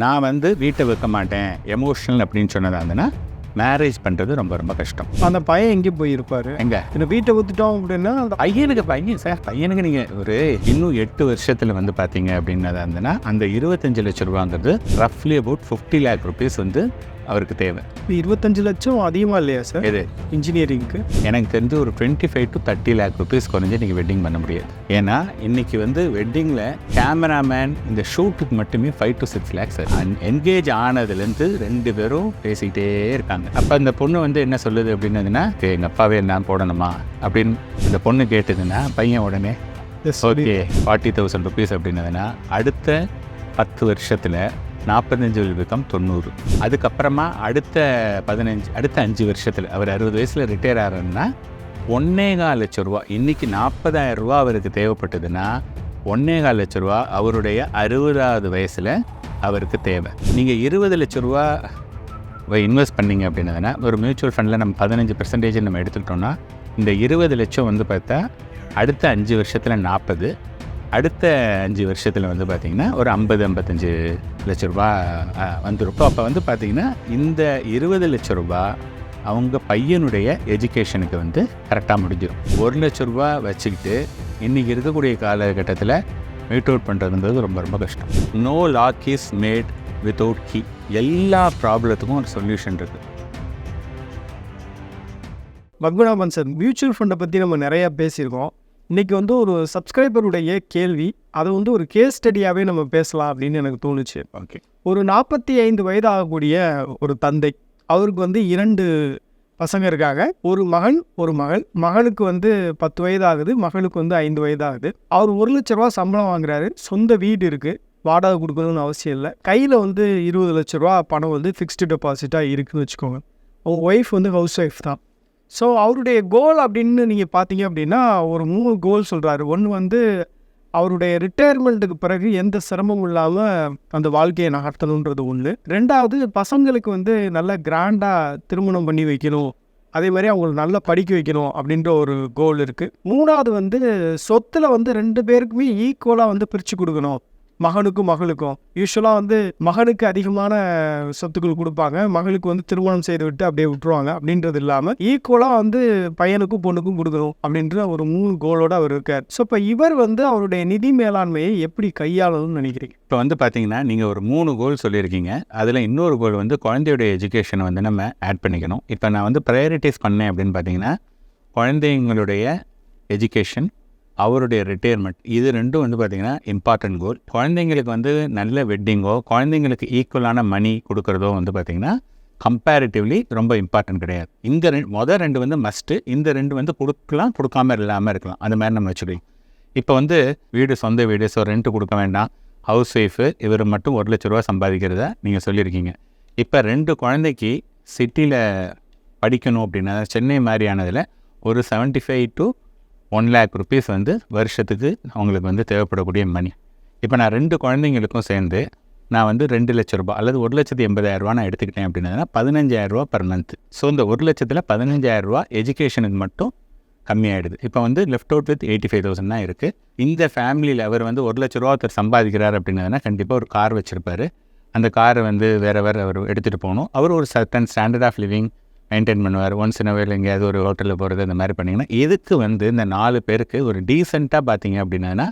நான் வந்து வீட்டை விற்க மாட்டேன். எமோஷனல் அப்படின்னு சொன்னதா இருந்ததுன்னா மேரேஜ் பண்ணுறது ரொம்ப ரொம்ப கஷ்டம். அந்த பையன் எங்கே போயிருப்பாரு? எங்க? இந்த வீட்டை ஊத்துட்டோம் அப்படின்னா அந்த பையனுக்கு பையன் சார் பையனுக்கு நீங்கள் ஒரு இன்னும் எட்டு வருஷத்தில் வந்து பார்த்தீங்க அப்படின்னதா இருந்ததுன்னா அந்த இருபத்தஞ்சு லட்ச ரூபாங்கிறது ரஃப்லி அபவுட் ஃபிஃப்டி லேக் ருபீஸ் வந்து அவருக்கு தேவை. இருபத்தஞ்சு லட்சம் அதிகமா இல்லையா சார் எது? இன்ஜினியரிங்க்கு எனக்கு தெரிஞ்சு ஒரு twenty five to thirty lakh rupees குறைஞ்சி நீங்கள் வெட்டிங் பண்ண முடியாது. ஏன்னா இன்னைக்கு வந்து வெட்டிங்கில் கேமராமேன் இந்த ஷூட்டுக்கு மட்டுமே five to six lakhs engage ஆனதுலேருந்து ரெண்டு பேரும் பேசிக்கிட்டே இருக்காங்க. அப்போ அந்த பொண்ணு வந்து என்ன சொல்லுது அப்படின்னதுன்னா எங்கள் அப்பாவே நான் போடணுமா? அப்படின்னு அந்த பொண்ணு கேட்டதுன்னா பையன் உடனே ஓகே ஃபார்ட்டி தௌசண்ட் ருபீஸ் அப்படின்னதுன்னா அடுத்த பத்து வருஷத்தில் நாற்பத்தஞ்சு விழுக்கம் தொண்ணூறு. அதுக்கப்புறமா அடுத்த பதினஞ்சு அடுத்த அஞ்சு வருஷத்தில் அவர் அறுபது வயசில் ரிட்டையர் ஆகிறன்னா ஒன்னே கால் லட்ச ரூபா இன்றைக்கி நாற்பதாயிரம் ரூபா அவருக்கு தேவைப்பட்டதுன்னா ஒன்னே கால் லட்ச ரூபா அவருடைய அறுபதாவது வயசில் அவருக்கு தேவை. நீங்கள் இருபது லட்ச ரூபா இன்வெஸ்ட் பண்ணீங்க அப்படின்னதுன்னா ஒரு மியூச்சுவல் ஃபண்டில் நம்ம பதினஞ்சு பர்சன்டேஜ் நம்ம எடுத்துக்கிட்டோம்னா இந்த இருபது லட்சம் வந்து பார்த்தா அடுத்த அஞ்சு வருஷத்தில் நாற்பது அடுத்த அஞ்சு வருஷத்தில் வந்து பார்த்திங்கன்னா ஒரு ஐம்பது ஐம்பத்தஞ்சு லட்ச ரூபா வந்துருக்கும் அப்போ வந்து பார்த்திங்கன்னா இந்த இருபது லட்ச ரூபா அவங்க பையனுடைய எஜுகேஷனுக்கு வந்து கரெக்டாக முடிஞ்சிடும் ஒரு லட்ச ரூபா வச்சுக்கிட்டு இன்றைக்கி இருக்கக்கூடிய காலகட்டத்தில் மீட் அவுட் பண்ணுறதுன்றது ரொம்ப ரொம்ப கஷ்டம். No lock is made without key எல்லா ப்ராப்ளத்துக்கும் ஒரு சொல்யூஷன் இருக்குது பத்மநாபன் சார் மியூச்சுவல் ஃபண்டை பற்றி நம்ம நிறையா பேசியிருக்கோம். இன்னைக்கு வந்து ஒரு சப்ஸ்கிரைபருடைய கேள்வி. அதை வந்து ஒரு கேஸ் ஸ்டடியாகவே நம்ம பேசலாம் அப்படின்னு எனக்கு தோணுச்சு. ஓகே. ஒரு நாற்பத்தி ஐந்து வயது ஆகக்கூடிய ஒரு தந்தை அவருக்கு வந்து இரண்டு பசங்க இருக்காங்க. ஒரு மகன் ஒரு மகள். மகனுக்கு வந்து பத்து வயது ஆகுது மகளுக்கு வந்து ஐந்து வயது ஆகுது அவர் ஒரு லட்ச ரூபா சம்பளம் வாங்குறாரு. சொந்த வீடு இருக்குது வாடகை கொடுக்கணும்னு அவசியம் இல்லை. கையில் வந்து இருபது லட்ச ரூபா பணம் வந்து ஃபிக்ஸ்டு டெபாசிட்டாக இருக்குன்னு வச்சுக்கோங்க. அவங்க ஒய்ஃப் வந்து ஹவுஸ் ஒய்ஃப் தான். ஸோ அவருடைய கோல் அப்படின்னு நீங்கள் பார்த்தீங்க அப்படின்னா ஒரு மூணு கோல் சொல்கிறாரு ஒன்று வந்து அவருடைய ரிட்டையர்மெண்ட்டுக்கு பிறகு எந்த சிரமமும் இல்லாமல் அந்த வாழ்க்கையை நகர்த்தணுன்றது ஒன்று ரெண்டாவது பசங்களுக்கு வந்து நல்ல கிராண்டாக திருமணம் பண்ணி வைக்கணும். அதே மாதிரி அவங்களை நல்லா படிக்க வைக்கணும் அப்படின்ற ஒரு கோல் இருக்குது மூணாவது வந்து சொத்தில் வந்து ரெண்டு பேருக்குமே ஈக்குவலாக வந்து பிரித்து கொடுக்கணும். மகனுக்கும் மகளுக்கும். யூஸ்வலாக வந்து மகனுக்கு அதிகமான சொத்துக்கள் கொடுப்பாங்க. மகளுக்கு வந்து திருமணம் செய்து விட்டு அப்படியே விட்டுருவாங்க. அப்படின்றது இல்லாமல் ஈக்குவலாக வந்து பையனுக்கும் பொண்ணுக்கும் கொடுக்கணும் அப்படின்ற ஒரு மூணு கோலோட அவர் இருக்கார். ஸோ இப்போ இவர் வந்து அவருடைய நிதி மேலாண்மையை எப்படி கையாளணும்னு நினைக்கிறீங்க? இப்போ வந்து பார்த்தீங்கன்னா நீங்கள் ஒரு மூணு கோல் சொல்லியிருக்கீங்க. அதில் இன்னொரு கோல் வந்து குழந்தையுடைய எஜுகேஷனை வந்து நம்ம ஆட் பண்ணிக்கணும். இப்போ நான் வந்து ப்ரையாரிட்டிஸ் பண்ணேன் அப்படின்னு பார்த்தீங்கன்னா குழந்தைங்களுடைய எஜுகேஷன் அவருடைய ரிட்டையர்மெண்ட் இது ரெண்டும் வந்து பார்த்திங்கன்னா இம்பார்ட்டன்ட் கோல் குழந்தைங்களுக்கு வந்து நல்ல வெட்டிங்கோ குழந்தைங்களுக்கு ஈக்குவலான மணி கொடுக்குறதோ வந்து பார்த்திங்கன்னா கம்பேரிட்டிவ்லி ரொம்ப இம்பார்ட்டன்ட் கிடையாது. இந்த ரெண்டு மொதல் ரெண்டு வந்து மஸ்ட்டு இந்த ரெண்டு வந்து கொடுக்கலாம் கொடுக்காம இல்லாமல் இருக்கலாம். அந்த மாதிரி நம்ம வச்சுக்கலாம் இப்போ வந்து வீடு சொந்த வீடு ஸோ ரெண்ட்டு கொடுக்க வேண்டாம். ஹவுஸ் ஒய்ஃபு இவர் மட்டும் ஒரு லட்ச ரூபா சம்பாதிக்கிறத நீங்கள் சொல்லியிருக்கீங்க. இப்போ ரெண்டு குழந்தைக்கு சிட்டியில் படிக்கணும் அப்படின்னா சென்னை மாதிரியானதில் ஒரு seventy five to one lakh rupees வந்து வருஷத்துக்கு அவங்களுக்கு வந்து தேவைப்படக்கூடிய மணி இப்போ நான் ரெண்டு குழந்தைங்களுக்கும் சேர்ந்து நான் வந்து ரெண்டு லட்ச ரூபா அல்லது ஒரு லட்சத்து எண்பதாயிரரூபா நான் எடுத்துக்கிட்டேன் அப்படின்னா பதினஞ்சாயிரரூபா பர் மந்த் ஸோ இந்த ஒரு லட்சத்தில் பதினஞ்சாயிரரூபா எஜுகேஷனுக்கு மட்டும் கம்மியாயிடுது. இப்போ வந்து left out with eighty five thousand தான் இருக்குது இந்த ஃபேமிலியில் அவர் வந்து ஒரு லட்ச ரூபா ஒருத்தர் சம்பாதிக்கிறார் அப்படின்னதுனா கண்டிப்பாக ஒரு கார் வச்சுருப்பார். அந்த காரை வந்து வேறு வேறு அவர் எடுத்துகிட்டு போகணும். அவர் ஒரு certain standard of living maintain பண்ணுவார். ஒன்ஸ் இன் வேலை எங்கேயாவது ஒரு ஹோட்டலில் போகிறது இந்த மாதிரி பண்ணிங்கன்னா இதுக்கு வந்து இந்த நாலு பேருக்கு ஒரு டீசெண்டாக பார்த்தீங்க அப்படின்னா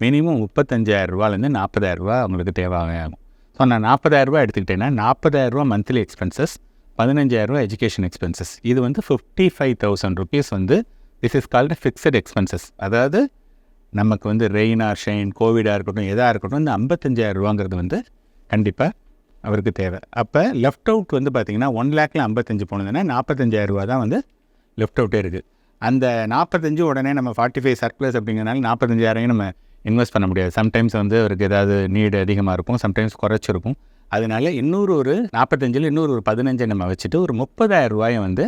மினிமம் முப்பத்தஞ்சாயிரம் ரூபாலேருந்து நாற்பதாயிரரூபா அவங்களுக்கு தேவையாகும். ஸோ நான் நாற்பதாயிரரூபா எடுத்துக்கிட்டேன்னா நாற்பதாயிரரூபா மந்த்லி எக்ஸ்பென்சஸ் பதினஞ்சாயிரரூபா எஜுகேஷன் எக்ஸ்பென்சஸ் இது வந்து ஃபிஃப்டி ஃபைவ் தௌசண்ட் ருபீஸ் வந்து this is called fixed expenses அதாவது நமக்கு வந்து ரெயின் ஆர் ஷைன் கோவிடாக இருக்கட்டும் எதாக இருக்கட்டும் இந்த ஐம்பத்தஞ்சாயிரம் ரூபாங்கிறது வந்து கண்டிப்பாக அவருக்கு தேவை. அப்போ லெஃப்ட் அவுட் வந்து பார்த்திங்கன்னா ஒன் லேக்கில் ஐம்பத்தஞ்சு போனதுன்னா நாற்பத்தஞ்சாயிரம் ரூபா தான் வந்து லெஃப்ட் அவுட்டே இருக்குது அந்த நாற்பத்தஞ்சு உடனே நம்ம ஃபார்ட்டி ஃபைவ் சர்ப்ளஸ் அப்படிங்கிறனால நாற்பத்தஞ்சாயிரம் நம்ம இன்வெஸ்ட் பண்ண முடியாது. சம்டைம்ஸ் வந்து அவருக்கு ஏதாவது நீடு அதிகமாக இருக்கும் சம்டைம்ஸ் குறைச்சிருக்கும். அதனால இன்னொரு ஒரு நாற்பத்தஞ்சில் இன்னொரு ஒரு பதினஞ்சை நம்ம வச்சுட்டு ஒரு முப்பதாயிரம் ரூபாயை வந்து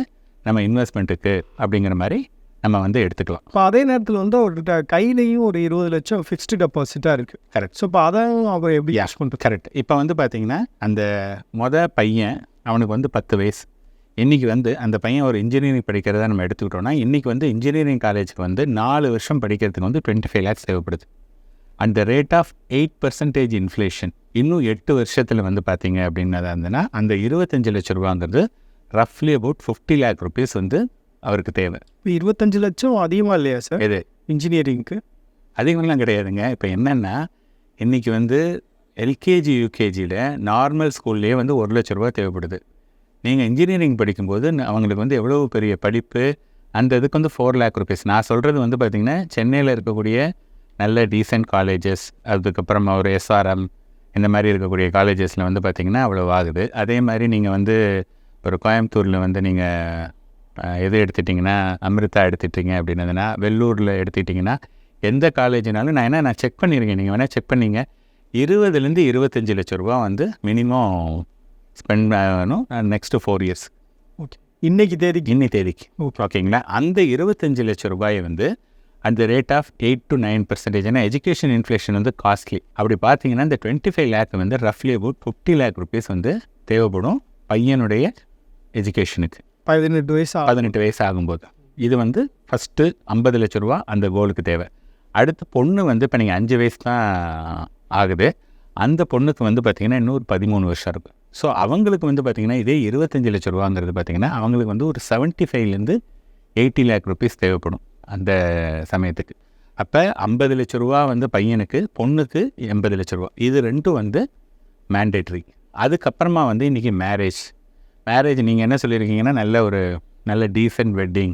நம்ம இன்வெஸ்ட்மெண்ட்டுக்கு அப்படிங்கிற மாதிரி நம்ம வந்து எடுத்துக்கலாம். இப்போ அதே நேரத்தில் வந்து அவர்கிட்ட கையிலையும் ஒரு இருபது லட்சம் ஃபிக்ஸ்டு டெபாசிட்டாக இருக்குது கரெக்ட் ஸோ இப்போ அதான் அவர் எப்படி. யூஸ் பண்ணுறது கரெக்ட் இப்போ வந்து பார்த்தீங்கன்னா அந்த மொத பையன் அவனுக்கு வந்து பத்து வயசு. இன்றைக்கி வந்து அந்த பையன் ஒரு இன்ஜினியரிங் படிக்கிறதா நம்ம எடுத்துக்கிட்டோம்னா இன்றைக்கி வந்து இன்ஜினியரிங் காலேஜுக்கு வந்து நாலு வருஷம் படிக்கிறதுக்கு வந்து டுவெண்ட்டி ஃபைவ் லேக்ஸ் தேவைப்படுது அந்த rate of eight percentage inflation இன்னும் எட்டு வருஷத்தில் வந்து பார்த்தீங்க அப்படின்னதா இருந்ததுன்னா அந்த இருபத்தஞ்சு லட்ச ரூபாங்கிறது ரஃப்லி அபவுட் ஃபிஃப்டி லேக் ருபீஸ் வந்து அவருக்கு தேவை. இப்போ இருபத்தஞ்சு லட்சம் அதிகமாக இல்லையா சார்? இது இன்ஜினியரிங்க்கு. அதிகமெல்லாம் கிடையாதுங்க. இப்போ என்னென்னா இன்றைக்கி வந்து எல்கேஜி யூகேஜியில் நார்மல் ஸ்கூல்லேயே வந்து ஒரு லட்ச ரூபா தேவைப்படுது. நீங்கள் இன்ஜினியரிங் படிக்கும்போது அவங்களுக்கு வந்து எவ்வளோ பெரிய படிப்பு அந்த இதுக்கு வந்து ஃபோர் லேக் ருபீஸ் நான் சொல்கிறது வந்து பார்த்திங்கன்னா சென்னையில் இருக்கக்கூடிய நல்ல டீசென்ட் காலேஜஸ் அதுக்கப்புறமா ஒரு எஸ்ஆர்எம் இந்த மாதிரி இருக்கக்கூடிய காலேஜஸில் வந்து பார்த்திங்கன்னா அவ்வளோ ஆகுது. அதே மாதிரி நீங்கள் வந்து ஒரு கோயம்புத்தூரில் வந்து நீங்கள் எது எடுத்துட்டிங்கன்னா அமிர்தா எடுத்துட்டீங்க அப்படின்னதுன்னா வெள்ளூரில் எடுத்துட்டிங்கன்னா எந்த காலேஜ்னாலும் நான் என்ன நான் செக் பண்ணியிருக்கேன் நீங்கள் வேணால் செக் பண்ணீங்க. இருபதுலேருந்து இருபத்தஞ்சி லட்ச ரூபா வந்து மினிமம் ஸ்பெண்ட் ஆகணும் நெக்ஸ்ட்டு ஃபோர் இயர்ஸ் ஓகே இன்னைக்கு தேதிக்கு? இன்னி தேதிக்கு. ஓகே ஓகேங்களா? அந்த இருபத்தஞ்சு லட்ச ரூபாயை வந்து அந்த rate of eight to nine percentage ஏன்னா எஜுகேஷன் இன்ஃப்ளேஷன் வந்து காஸ்ட்லி அப்படி பார்த்தீங்கன்னா இந்த டுவெண்ட்டி ஃபைவ் லேக் வந்து ரஃப்லி அபவுட் ஃபிஃப்டி லேக் ருபீஸ் வந்து தேவைப்படும் பையனுடைய எஜுகேஷனுக்கு பதினெட்டு வயசு பதினெட்டு வயசு ஆகும்போது இது வந்து ஃபஸ்ட்டு ஐம்பது லட்ச ரூபா அந்த கோலுக்கு தேவை. அடுத்து பொண்ணு வந்து இப்போ நீங்கள் அஞ்சு வயசு தான் ஆகுது. அந்த பொண்ணுக்கு வந்து பார்த்திங்கன்னா இன்னொரு பதிமூணு வருஷம் இருக்கும் ஸோ அவங்களுக்கு வந்து பார்த்திங்கன்னா இதே இருபத்தஞ்சு லட்ச ரூபாங்கிறது பார்த்திங்கன்னா அவங்களுக்கு வந்து ஒரு செவன்ட்டி ஃபைவ்லேருந்து எயிட்டி லேக் ருபீஸ் தேவைப்படும் அந்த சமயத்துக்கு. அப்போ ஐம்பது லட்ச ரூபா வந்து பையனுக்கு பொண்ணுக்கு எண்பது லட்ச ரூபா. இது ரெண்டும் வந்து மேண்டேட்ரி அதுக்கப்புறமா வந்து இன்றைக்கி மேரேஜ் மேரேஜ் நீங்கள் என்ன சொல்லியிருக்கீங்கன்னா நல்ல ஒரு நல்ல டீசென்ட் வெட்டிங்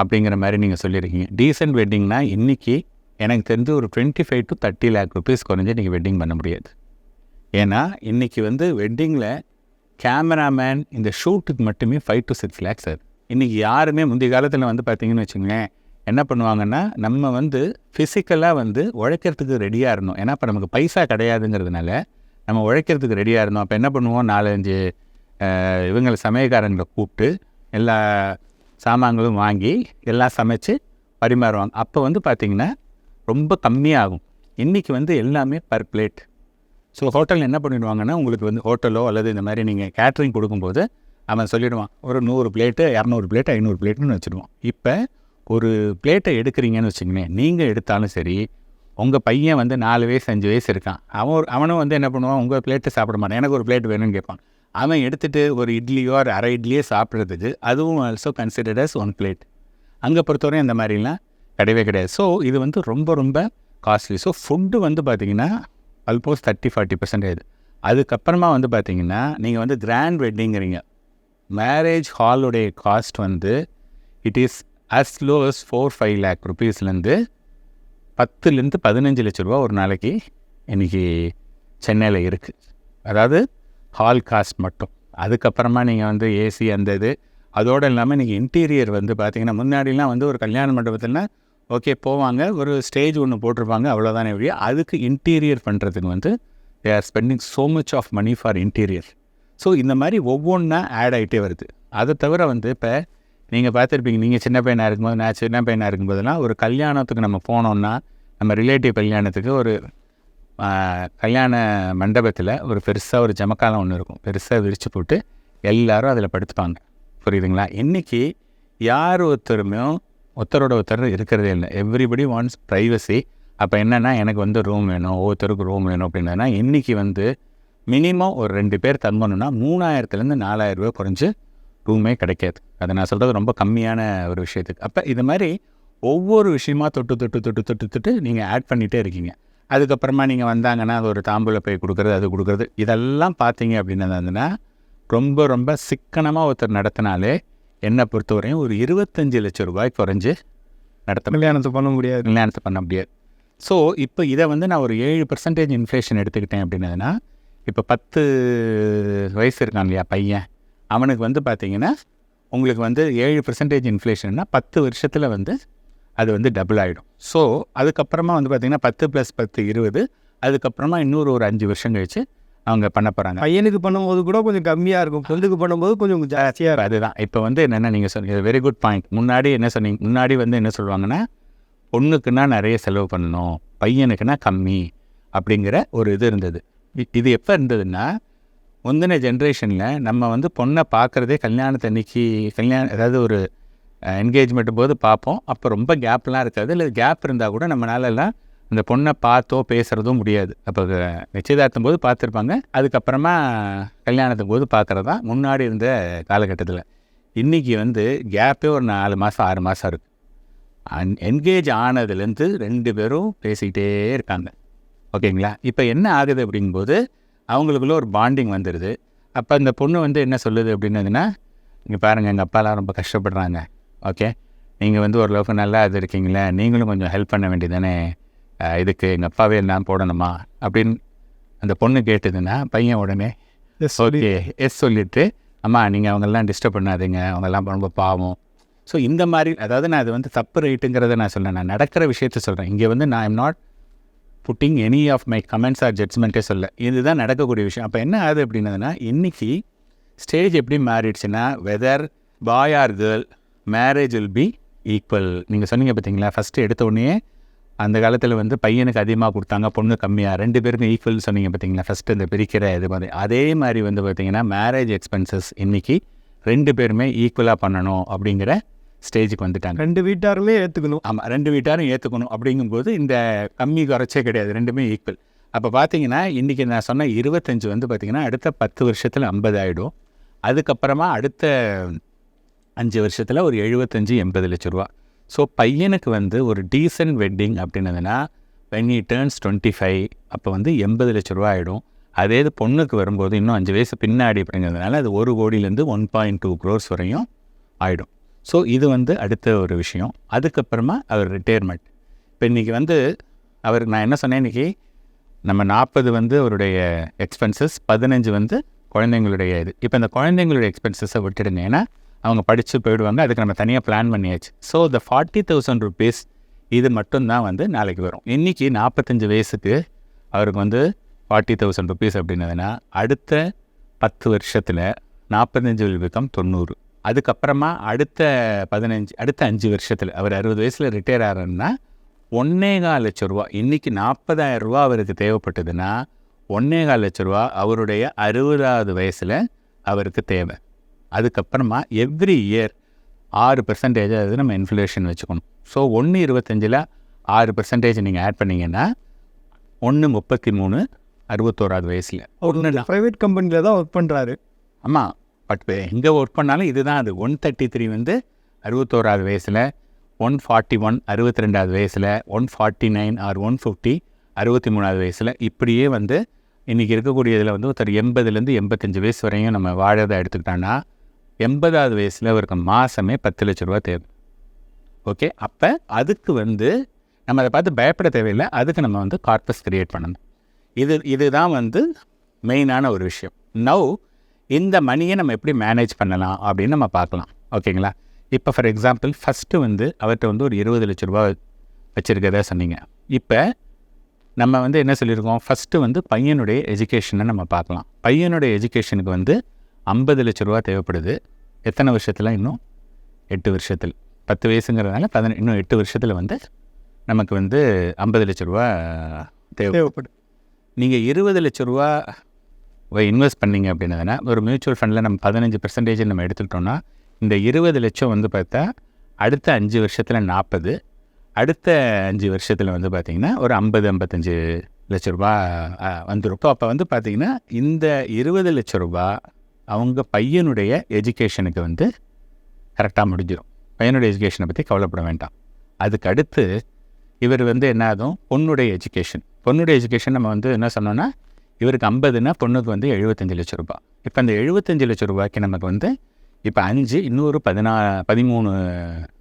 அப்படிங்கிற மாதிரி நீங்கள் சொல்லியிருக்கீங்க. டீசென்ட் வெட்டிங்னா இன்றைக்கி எனக்கு தெரிஞ்சு ஒரு twenty five to thirty lakh rupees குறைஞ்சி நீங்கள் வெட்டிங் பண்ண முடியாது. ஏன்னா இன்றைக்கி வந்து வெட்டிங்கில் கேமராமேன் இந்த ஷூட்டுக்கு மட்டுமே ஃபைவ் டு சிக்ஸ் லேக்ஸ் ஆகுது இன்றைக்கி யாருமே முந்தைய காலத்தில் வந்து பார்த்தீங்கன்னு வச்சுங்களேன் என்ன பண்ணுவாங்கன்னா நம்ம வந்து ஃபிசிக்கலாக வந்து உழைக்கிறதுக்கு ரெடியாக இருந்தோம். ஏன்னா இப்போ நமக்கு பைசா கிடையாதுங்கிறதுனால நம்ம உழைக்கிறதுக்கு ரெடியாக இருந்தோம். அப்போ என்ன பண்ணுவோம்? நாலஞ்சு இவங்களை சமயக்காரங்களை கூப்பிட்டு எல்லா சாமான்களும் வாங்கி எல்லாம் சமைச்சு பரிமாறுவாங்க. அப்போ வந்து பார்த்திங்கன்னா ரொம்ப கம்மியாகும். இன்றைக்கி வந்து எல்லாமே பர் பிளேட் ஸோ ஹோட்டலில் என்ன பண்ணிடுவாங்கன்னா உங்களுக்கு வந்து ஹோட்டலோ அல்லது இந்த மாதிரி நீங்கள் கேட்ரிங் கொடுக்கும்போது அவன் சொல்லிவிடுவான் ஒரு நூறு பிளேட்டு இரநூறு பிளேட்டு ஐநூறு பிளேட்டுன்னு வச்சுடுவான் இப்போ ஒரு பிளேட்டை எடுக்கிறீங்கன்னு வச்சுக்கோங்களேன் நீங்கள் எடுத்தாலும் சரி உங்கள் பையன் வந்து நாலு வயசு அஞ்சு வயசு இருக்கான். அவன் அவனும் வந்து என்ன பண்ணுவான் உங்கள் பிளேட்டு சாப்பிட மாட்டான் எனக்கு ஒரு பிளேட் வேணும்னு கேட்பான். அவன் எடுத்துகிட்டு ஒரு இட்லியோ ஒரு அரை இட்லியோ சாப்பிட்றதுக்கு அதுவும் also considered as one plate அங்கே பொறுத்தவரையும் அந்த மாதிரிலாம் கிடையவே கிடையாது. ஸோ இது வந்து ரொம்ப ரொம்ப காஸ்ட்லி ஸோ ஃபுட்டு வந்து பார்த்திங்கன்னா ஆல்மோஸ்ட் தேர்ட்டி ஃபார்ட்டி பர்சன்டேஜ் அதுக்கப்புறமா வந்து பார்த்திங்கன்னா நீங்கள் வந்து கிராண்ட் வெட்டிங்கிறீங்க மேரேஜ் ஹாலுடைய காஸ்ட் வந்து it is as low as four five lakh ருபீஸ்லேருந்து பத்துலேருந்து பதினஞ்சு லட்ச ரூபா ஒரு நாளைக்கு இன்றைக்கி சென்னையில் இருக்குது அதாவது ஹால் காஸ்ட் மட்டும். அதுக்கப்புறமா நீங்கள் வந்து ஏசி அந்த இது. அதோடு இல்லாமல் நீங்கள் இன்டீரியர் வந்து பார்த்தீங்கன்னா முன்னாடிலாம் வந்து ஒரு கல்யாண மண்டபத்தில்னா ஓகே போவாங்க. ஒரு ஸ்டேஜ் ஒன்று போட்டிருப்பாங்க அவ்வளோதானே வழியா அதுக்கு இன்டீரியர் பண்ணுறதுக்கு வந்து they are spending so much of money for interior so இந்த மாதிரி ஒவ்வொன்றா ஆட் ஆகிட்டே வருது. அதை தவிர வந்து இப்போ நீங்கள் பார்த்துருப்பீங்க நீங்கள் சின்ன பையனாக இருக்கும்போது நான் சின்ன பையனாக இருக்கும்போதெல்லாம் ஒரு கல்யாணத்துக்கு நம்ம போனோம்னா நம்ம ரிலேட்டிவ் கல்யாணத்துக்கு ஒரு கல்யாண மண்டபத்தில் ஒரு பெருசாக ஒரு ஜமக்காலம் ஒன்று இருக்கும். பெருசாக விரித்து போட்டு எல்லாரும் அதில் படுத்துப்பாங்க. புரியுதுங்களா? இன்றைக்கி யார் ஒருத்தருமே ஒருத்தரோட ஒருத்தர் இருக்கிறதே இல்லை. எவ்ரிபடி வாண்ட்ஸ் ப்ரைவசி அப்போ என்னென்னா எனக்கு வந்து ரூம் வேணும் ஒவ்வொருத்தருக்கு ரூம் வேணும் அப்படின்னா இன்றைக்கி வந்து மினிமம் ஒரு ரெண்டு பேர் தங்கணும்னா மூணாயிரத்துலேருந்து நாலாயிரம் ரூபாய் குறைஞ்சு ரூமே கிடைக்காது. அதை நான் சொல்கிறது ரொம்ப கம்மியான ஒரு விஷயத்துக்கு. அப்போ இது மாதிரி ஒவ்வொரு விஷயமா தொட்டு தொட்டு தொட்டு தொட்டு தொட்டு நீங்கள் ஆட் பண்ணிகிட்டே இருக்கீங்க. அதுக்கப்புறமா நீங்கள் வந்தாங்கன்னா அது ஒரு தாம்பூல பை கொடுக்குறது அது கொடுக்குறது. இதெல்லாம் பார்த்தீங்க அப்படின்னா ரொம்ப ரொம்ப சிக்கனமாக ஒருத்தர் நடத்தினாலே என்னை பொறுத்தவரையும் ஒரு இருபத்தஞ்சு லட்சம் ரூபாய் குறைஞ்சு நடத்த கல்யாணத்தை பண்ண முடியாது. கல்யாணத்தை பண்ண முடியாது. ஸோ இப்போ இதை வந்து நான் ஒரு ஏழு பர்சன்டேஜ் இன்ஃப்ளேஷன் எடுத்துக்கிட்டேன் அப்படின்னதுன்னா இப்போ பத்து வயசு இருக்கான் இல்லையா பையன். அவனுக்கு வந்து பார்த்தீங்கன்னா உங்களுக்கு வந்து ஏழு பர்சன்டேஜ் இன்ஃப்ளேஷன்னா பத்து வருஷத்தில் வந்து அது வந்து டபுள் ஆகிடும் ஸோ அதுக்கப்புறமா வந்து பார்த்தீங்கன்னா பத்து ப்ளஸ் பத்து இருபது. அதுக்கப்புறமா இன்னொரு ஒரு அஞ்சு வருஷம் கழிச்சு அவங்க பண்ண போகிறாங்க பையனுக்கு பண்ணும்போது கூட கொஞ்சம் கம்மியாக இருக்கும். பொண்ணுக்கு பண்ணும்போது கொஞ்சம் ஜாஸ்தியாக இருக்கும். அதுதான். இப்போ வந்து என்னென்ன நீங்கள் சொன்னீங்க வெரி குட் பாயிண்ட் முன்னாடி என்ன சொன்னீங்க முன்னாடி வந்து என்ன சொல்லுவாங்கன்னா பொண்ணுக்குன்னா நிறைய செலவு பண்ணணும் பையனுக்குன்னா கம்மி அப்படிங்கிற ஒரு இது இருந்தது. இது எப்போ இருந்ததுன்னா முந்தின ஜென்ரேஷனில் நம்ம வந்து பொண்ணை பார்க்குறதே கல்யாணத்தன்னைக்கு கல்யாணம் அதாவது ஒரு என்கேஜ்மெண்ட் போது பார்ப்போம். அப்போ ரொம்ப கேப்லாம் இருக்காது. இல்லை கேப் இருந்தால் கூட நம்மளாலலாம் அந்த பொண்ணை பார்த்தோ பேசுகிறதோ முடியாது. அப்போ நிச்சயதார்த்தம் போது பார்த்துருப்பாங்க. அதுக்கப்புறமா கல்யாணத்துக்கு போது பார்க்குறது? தான் முன்னாடி இருந்த காலகட்டத்தில். இன்றைக்கி வந்து கேப்பே ஒரு நாலு மாதம் ஆறு மாதம் இருக்குது அன் என்கேஜ் ஆனதுலேருந்து ரெண்டு பேரும் பேசிக்கிட்டே இருக்காங்க. ஓகேங்களா? இப்போ என்ன ஆகுது அப்படிங்கும்போது அவங்களுக்குள்ள ஒரு பாண்டிங் வந்துடுது அப்போ அந்த பொண்ணு வந்து என்ன சொல்லுது அப்படின்னதுன்னா இங்கே பாருங்கள் எங்கள் அப்பாலாம் ரொம்ப கஷ்டப்படுறாங்க. ஓகே நீங்கள் வந்து ஓரளவுக்கு நல்லா இது இருக்கீங்களே நீங்களும் கொஞ்சம் ஹெல்ப் பண்ண வேண்டியதானே இதுக்கு எங்கள் அப்பாவே எல்லாம் போடணுமா? அப்படின்னு அந்த பொண்ணு கேட்டதுன்னா பையன் உடனே ஓகே எஸ் சொல்லிட்டு அம்மா நீங்கள் அவங்கெல்லாம் டிஸ்டர்ப் பண்ணாதீங்க. அவங்கெல்லாம் ரொம்ப பாவம். ஸோ இந்த மாதிரி அதாவது நான் அது வந்து தப்பு ரைட்டுங்கிறத நான் சொல்ல நான் நடக்கிற விஷயத்த சொல்கிறேன் இங்கே வந்து நான் am not putting any of my comments or ஜட்ஜ்மெண்ட்டே சொல்ல. இதுதான் நடக்கக்கூடிய விஷயம். அப்போ என்ன ஆகுது அப்படின்னதுன்னா இன்றைக்கி ஸ்டேஜ் எப்படி மாறிடுச்சுன்னா whether boy or girl marriage will be equal நீங்கள் சொன்னீங்க பார்த்தீங்களா ஃபஸ்ட்டு எடுத்த உடனே அந்த காலத்தில் வந்து பையனுக்கு அதிகமாக கொடுத்தாங்க பொண்ணு கம்மியாக ரெண்டு பேருக்கும் ஈக்குவல் சொன்னீங்க பார்த்தீங்களா ஃபஸ்ட்டு இந்த பிரிக்கிற இது மாதிரி. அதே மாதிரி வந்து பார்த்தீங்கன்னா மேரேஜ் எக்ஸ்பென்சஸ் இன்றைக்கி ரெண்டு பேருமே ஈக்குவலாக பண்ணணும் அப்படிங்கிற ஸ்டேஜுக்கு வந்துட்டாங்க. ரெண்டு வீட்டாருமே ஏற்றுக்கணும் ஆமாம் ரெண்டு வீட்டாரும் ஏற்றுக்கணும் அப்படிங்கும்போது இந்த கம்மி குறைச்சே கிடையாது ரெண்டுமே ஈக்குவல் அப்போ பார்த்தீங்கன்னா இன்றைக்கி நான் சொன்ன இருபத்தஞ்சு வந்து பார்த்திங்கன்னா அடுத்த பத்து வருஷத்தில் ஐம்பது ஆகிடும் அதுக்கப்புறமா அடுத்த அஞ்சு வருஷத்தில் ஒரு எழுபத்தஞ்சி எண்பது லட்ச ரூபா. ஸோ பையனுக்கு வந்து ஒரு decent wedding அப்படின்னதுன்னா when he turns twenty five அப்போ வந்து எண்பது லட்ச ரூபா ஆகிடும் அதே இது பொண்ணுக்கு வரும்போது இன்னும் அஞ்சு வயசு பின்னாடி அப்படிங்கிறதுனால அது ஒரு கோடியிலேருந்து ஒன் பாயிண்ட் டூ க்ரோர்ஸ் வரையும் ஆகிடும் ஸோ இது வந்து அடுத்த ஒரு விஷயம். அதுக்கப்புறமா அவர் ரிட்டையர்மெண்ட் இப்போ இன்றைக்கி வந்து அவர் நான் என்ன சொன்னேன் இன்றைக்கி நம்ம நாற்பது வந்து அவருடைய எக்ஸ்பென்சஸ் பதினஞ்சு வந்து குழந்தைங்களுடைய இது. இப்போ இந்த குழந்தைங்களுடைய எக்ஸ்பென்சஸை விட்டுடுங்க ஏன்னா அவங்க படித்து போயிடுவாங்க. அதுக்கு நம்ம தனியாக பிளான் பண்ணியாச்சு. ஸோ இந்த ஃபார்ட்டி தௌசண்ட் ருபீஸ் இது மட்டும்தான் வந்து நாளைக்கு வரும். இன்றைக்கி நாற்பத்தஞ்சு வயசுக்கு அவருக்கு வந்து ஃபார்ட்டி தௌசண்ட் ருபீஸ் அப்படின்னதுன்னா அடுத்த பத்து வருஷத்தில் நாற்பத்தஞ்சு விழுக்கம் தொண்ணூறு. அதுக்கப்புறமா அடுத்த பதினஞ்சு அடுத்த அஞ்சு வருஷத்தில் அவர் அறுபது வயசில் ரிட்டையர் ஆகிறாருன்னா ஒன்னேகால் லட்சம் லட்ச ரூபா. இன்றைக்கி நாற்பதாயிரம் ரூபா அவருக்கு தேவைப்பட்டதுன்னா ஒன்னேகால் லட்ச ரூபா அவருடைய அறுபதாவது வயசில் அவருக்கு தேவை. அதுக்கப்புறமா எவ்ரி இயர் ஆறு பெர்சன்டேஜ் அது நம்ம இன்ஃப்ளேஷன் வச்சுக்கணும். ஸோ ஒன்று இருபத்தஞ்சில் ஆறு பெர்சன்டேஜ் நீங்கள் ஆட் பண்ணீங்கன்னா ஒன்று முப்பத்தி மூணு அறுபத்தோராது வயசில். ஒன்று ப்ரைவேட் கம்பெனியில் தான் ஒர்க் பண்ணுறாரு ஆமாம் பட் எங்கே ஒர்க் பண்ணாலும் இதுதான் அது. ஒன் தேர்ட்டி த்ரீ வந்து அறுபத்தோராது வயசில் ஒன் ஃபார்ட்டி ஒன் அறுபத்தி ரெண்டாவது வயசில் one forty nine or one fifty அறுபத்தி மூணாவது வயசில். இப்படியே வந்து இன்றைக்கி இருக்கக்கூடிய இதில் வந்து ஒருத்தர் எண்பதுலேருந்து எண்பத்தஞ்சு வயசு வரையும் நம்ம வாழறதை எடுத்துக்கிட்டோன்னா எண்பதாவது வயசில் அவருக்கு மாதமே பத்து லட்ச ரூபா தேவை. ஓகே? அப்போ அதுக்கு வந்து நம்ம அதை பார்த்து பயப்பட தேவையில்லை. அதுக்கு நம்ம வந்து கார்பஸ் க்ரியேட் பண்ணணும். இது இதுதான் வந்து மெயினான ஒரு விஷயம். நவ் இந்த மணியை நம்ம எப்படி மேனேஜ் பண்ணலாம் அப்படின்னு நம்ம பார்க்கலாம். ஓகேங்களா? இப்போ ஃபார் எக்ஸாம்பிள் ஃபஸ்ட்டு வந்து அவர்கிட்ட வந்து ஒரு இருபது லட்ச ரூபா வச்சுருக்கதா சொன்னீங்க. இப்போ நம்ம வந்து என்ன சொல்லியிருக்கோம்? ஃபஸ்ட்டு வந்து பையனுடைய எஜுகேஷனை நம்ம பார்க்கலாம். பையனுடைய எஜுகேஷனுக்கு வந்து ஐம்பது லட்ச ரூபா தேவைப்படுது. எத்தனை வருஷத்தில்? இன்னும் எட்டு வருஷத்தில். பத்து வயசுங்கிறதுனால பதின இன்னும் எட்டு வருஷத்தில் வந்து நமக்கு வந்து ஐம்பது லட்ச ரூபா தேவை. தேவைப்படும். நீங்கள் இருபது லட்ச ரூபா இன்வெஸ்ட் பண்ணீங்க அப்படின்னதுன்னா ஒரு மியூச்சுவல் ஃபண்டில் நம்ம பதினஞ்சு பர்சன்டேஜ் நம்ம எடுத்துக்கிட்டோம்னா இந்த இருபது லட்சம் வந்து பார்த்தா அடுத்த அஞ்சு வருஷத்தில் நாற்பது அடுத்த அஞ்சு வருஷத்தில் வந்து பார்த்திங்கன்னா ஒரு ஐம்பது ஐம்பத்தஞ்சு லட்ச ரூபா வந்துடும் இப்போ அப்போ வந்து பார்த்திங்கன்னா இந்த இருபது லட்ச ரூபா அவங்க பையனுடைய எஜுகேஷனுக்கு வந்து கரெக்டாக முடிஞ்சிடும் பையனுடைய எஜுகேஷனை பற்றி கவலைப்பட வேண்டாம். அதுக்கு அடுத்து இவர் வந்து என்ன ஆகும்? பொண்ணுடைய எஜுகேஷன் பொண்ணுடைய எஜுகேஷன் நம்ம வந்து என்ன சொன்னோன்னா இவருக்கு ஐம்பதுன்னா பொண்ணுக்கு வந்து எழுபத்தஞ்சு லட்ச ரூபாய். இப்போ அந்த எழுபத்தஞ்சு லட்ச ரூபாய்க்கு நமக்கு வந்து இப்போ அஞ்சு இன்னொரு பதினா பதிமூணு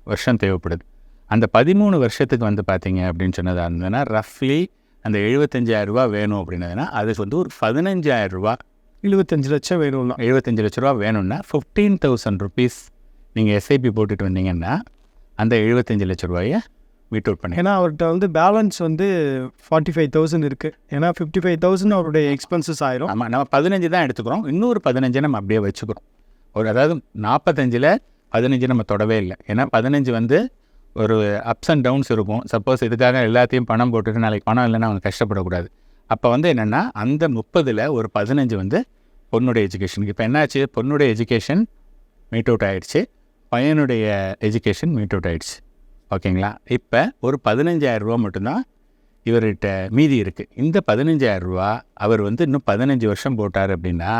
வருஷம் தேவைப்படுது. அந்த பதிமூணு வருஷத்துக்கு வந்து பார்த்தீங்க அப்படின்னு சொன்னதாக இருந்ததுன்னா ரஃப்லி அந்த எழுபத்தஞ்சாயிரரூபா வேணும் அப்படின்னதுன்னா அதுக்கு வந்து ஒரு பதினஞ்சாயிரம் ரூபா எழுபத்தஞ்சு லட்சம் வேணும்னா. எழுபத்தஞ்சு லட்ச ரூபா வேணும்னா ஃபிஃப்டீன் தௌசண்ட் ருபீஸ் நீங்கள் எஸ்ஐபி போட்டுட்டு வந்தீங்கன்னா அந்த எழுபத்தஞ்சு லட்ச ரூபாயை மீட் அவுட் பண்ணி ஏன்னா அவர்கிட்ட வந்து பேலன்ஸ் வந்து ஃபார்ட்டி ஃபைவ் தௌசண்ட் இருக்குது ஏன்னா ஃபிஃப்டி ஃபைவ் தௌசண்ட் அவருடைய எக்ஸ்பென்சஸ் ஆயிரும். ஆமாம் நம்ம பதினஞ்சு தான் எடுத்துக்கிறோம். இன்னொரு பதினஞ்சை நம்ம அப்படியே வச்சுக்கிறோம். ஒரு அதாவது நாற்பத்தஞ்சில் பதினஞ்சு நம்ம தொடவே இல்லை. ஏன்னா பதினஞ்சு வந்து ஒரு அப்ஸ் அண்ட் டவுன்ஸ் இருக்கும். சப்போஸ் இதுக்காக எல்லாத்தையும் பணம் போட்டுட்டு நாளைக்கு பணம் இல்லைன்னா அவங்க கஷ்டப்படக்கூடாது. அப்போ வந்து என்னென்னா அந்த முப்பதில் ஒரு பதினஞ்சு வந்து பொண்ணுடைய எஜுகேஷனுக்கு இப்போ என்னாச்சு? பொண்ணுடைய எஜுகேஷன் மீட் அவுட் ஆகிடுச்சு பையனுடைய எஜுகேஷன் மீட் அவுட் ஆகிடுச்சு ஓகேங்களா? இப்போ ஒரு பதினஞ்சாயிரம் ரூபா மட்டும்தான் இவர்கிட்ட மீதி இருக்குது இந்த பதினஞ்சாயிரம் ரூபா அவர் வந்து இன்னும் பதினஞ்சு வருஷம் போட்டார் அப்படின்னா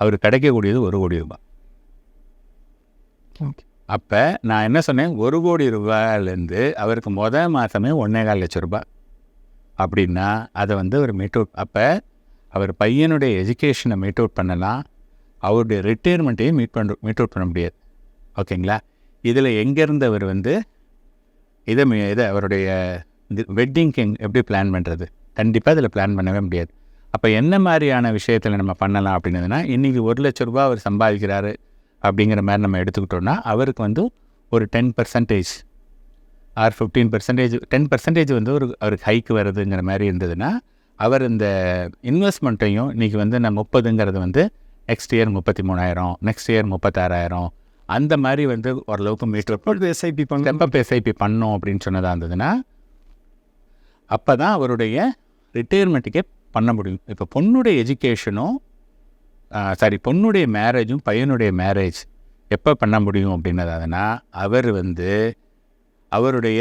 அவர் கிடைக்கக்கூடியது ஒரு கோடி ரூபாய். ஓகே. அப்போ நான் என்ன சொன்னேன்? ஒரு கோடி ரூபாயிலேருந்து அவருக்கு முத மாதமே ஒன்றேகால் லட்சம் ரூபாய். அப்படின்னா அதை வந்து அவர் மீட் அவுட் அப்போ அவர் பையனுடைய எஜுகேஷனை மீட் அவுட் பண்ணலாம். அவருடைய ரிட்டையர்மெண்ட்டையும் மீட் பண்ண மீட் அவுட் பண்ண முடியாது. ஓகேங்களா? இதில் எங்கேருந்து அவர் வந்து இதை இதை அவருடைய வெட்டிங்க்கு எப்படி பிளான் பண்ணுறது கண்டிப்பாக அதில் பிளான் பண்ணவே முடியாது. அப்போ என்ன மாதிரியான விஷயத்தில் நம்ம பண்ணலாம் அப்படின்னதுன்னா இன்றைக்கி ஒரு லட்ச ரூபா அவர் சம்பாதிக்கிறாரு அப்படிங்கிற மாதிரி நம்ம எடுத்துக்கிட்டோன்னா அவருக்கு வந்து ஒரு ten percentage or fifteen percentage ten percentage வந்து ஒரு அவருக்கு ஹைக்கு வருதுங்கிற மாதிரி இருந்ததுன்னா அவர் இந்த இன்வெஸ்ட்மெண்ட்டையும் இன்றைக்கி வந்து நான் முப்பதுங்கிறது வந்து நெக்ஸ்ட் இயர் முப்பத்தி மூணாயிரம் நெக்ஸ்ட் இயர் முப்பத்தாறாயிரம் அந்த மாதிரி வந்து ஓரளவுக்கு மீட்டர் எஸ்ஐபி பண்ண ஸ்டெப் எஸ்ஐபி பண்ணோம் அப்படின்னு சொன்னதாக இருந்ததுன்னா அப்போ தான் அவருடைய ரிட்டையர்மெண்ட்டுக்கே பண்ண முடியும். இப்போ பொண்ணுடைய எஜுகேஷனும் சாரி பொண்ணுடைய மேரேஜும் பையனுடைய மேரேஜ் எப்போ பண்ண முடியும் அப்படின்னதுனா அவர் வந்து அவருடைய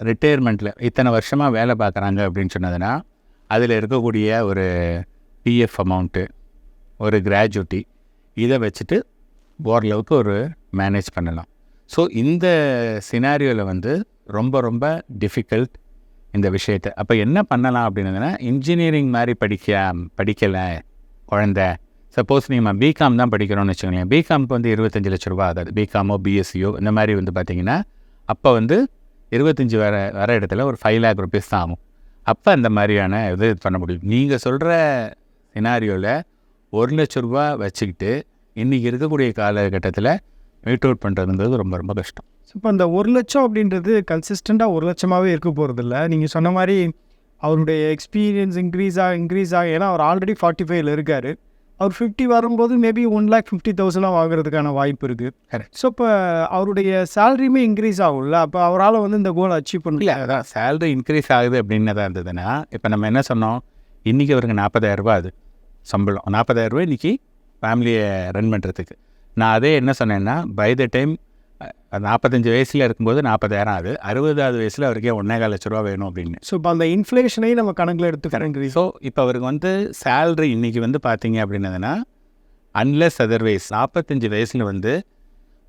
ரிட்டையர்மெண்ட்டில் இத்தனை வருஷமாக வேலை பார்க்குறாங்க அப்படின்னு சொன்னதுன்னா அதில் இருக்கக்கூடிய ஒரு பிஎஃப் அமௌண்ட்டு ஒரு கிராஜுவிட்டி இதை வச்சுட்டு ஓரளவுக்கு ஒரு மேனேஜ் பண்ணலாம். ஸோ இந்த சினாரியோவில் வந்து ரொம்ப ரொம்ப டிஃபிகல்ட் இந்த விஷயத்தை. அப்போ என்ன பண்ணலாம் அப்படின்னதுன்னா இன்ஜினியரிங் மாதிரி படிக்க படிக்கலை குழந்த. சப்போஸ் நீங்கள் பிகாம் தான் படிக்கிறோன்னு வச்சுக்கோங்களேன். பிகாம்க்கு வந்து இருபத்தஞ்சி லட்ச ரூபா ஆகாது. பிகாமோ பிஎஸ்சியோ இந்த மாதிரி வந்து பார்த்திங்கன்னா அப்போ வந்து இருபத்தஞ்சி வர வர இடத்துல ஒரு ஃபைவ் லேக் ருபீஸ் தான் ஆகும். அப்போ அந்த மாதிரியான இது பண்ண முடியும். நீங்கள் சொல்கிற சினாரியோவில் ஒரு லட்ச ரூபா வச்சுக்கிட்டு இன்றைக்கி இருக்கக்கூடிய காலகட்டத்தில் மீட் அவுட் பண்ணுறதுன்றது ரொம்ப ரொம்ப கஷ்டம். இப்போ அந்த ஒரு லட்சம் அப்படின்றது கன்சிஸ்டண்ட்டாக ஒரு லட்சமாகவே இருக்க போகிறதில்ல நீங்கள் சொன்ன மாதிரி அவருடைய எக்ஸ்பீரியன்ஸ் இன்க்ரீஸ் ஆக இன்க்ரீஸ் ஆக ஏன்னா அவர் ஆல்ரெடி ஃபார்ட்டி ஃபைவ்ல இருக்கார். அவர் ஃபிஃப்டி வரும்போது மேபி ஒன் லேக் ஃபிஃப்டி தௌசண்டாக வாங்குறதுக்கான வாய்ப்பு இருக்குது Correct. ஸோ இப்போ அவருடைய சேலரியுமே இன்க்ரீஸ் ஆகும்ல அப்போ அவரால் வந்து இந்த கோலை அச்சீவ் பண்ண இல்லை அதான் சேலரி இன்க்ரீஸ் ஆகுது அப்படின்னதா இருந்ததுன்னா இப்போ நம்ம என்ன சொன்னோம்? இன்றைக்கி அவருக்கு நாற்பதாயிரம் ரூபாய் அது சம்பளம் நாற்பதாயிரம் ரூபாய் இன்றைக்கி ஃபேமிலியை ரன் பண்ணுறதுக்கு நான் அதே என்ன சொன்னேன்னா பை த டைம் நாற்பத்தஞ்சு வயசில் இருக்கும்போது நாற்பதாயிரம் ஆகுது. அறுபதாவது வயசில் அவருக்கே ஒன்றேகால் லட்ச ரூபா வேணும் அப்படின்னு. ஸோ இப்போ அந்த இன்ஃப்ளேஷனையும் நம்ம கணக்கில் இன்க்ரீஸ் ஸோ இப்போ அவருக்கு வந்து சேல்ரி இன்றைக்கி வந்து பார்த்தீங்க அப்படின்னதுன்னா அன்லெஸ் அதர்வைஸ் நாற்பத்தஞ்சு வயசில் வந்து